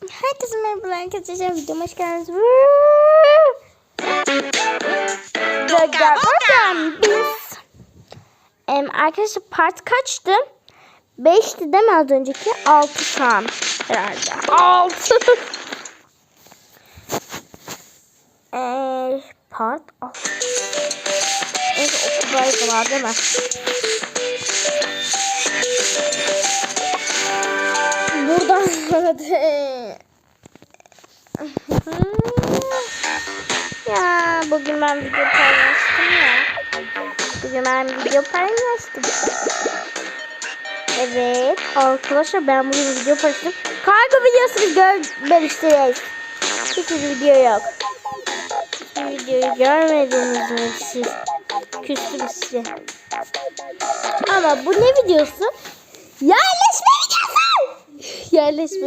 Herkese merhaba arkadaşlar. Videoma hoş geldiniz. Bagan. Biz em, arkadaşlar part kaçtı? 5'ti değil mi az önceki? 6 şu an herhalde. 6. Eee part 6. Evet okuldaydı var değil mi? Hadi. ya bugün ben video paylaştım ya. Bugün ben video paylaştım. Evet arkadaşlar ben bugün video paylaştım. Kargo videosunu görmemiştiniz. Hiçbir video yok. Hiçbir videoyu görmediniz mi siz? Küstüm size. Ama bu ne videosu? Yerleşme videosu! Yerleşme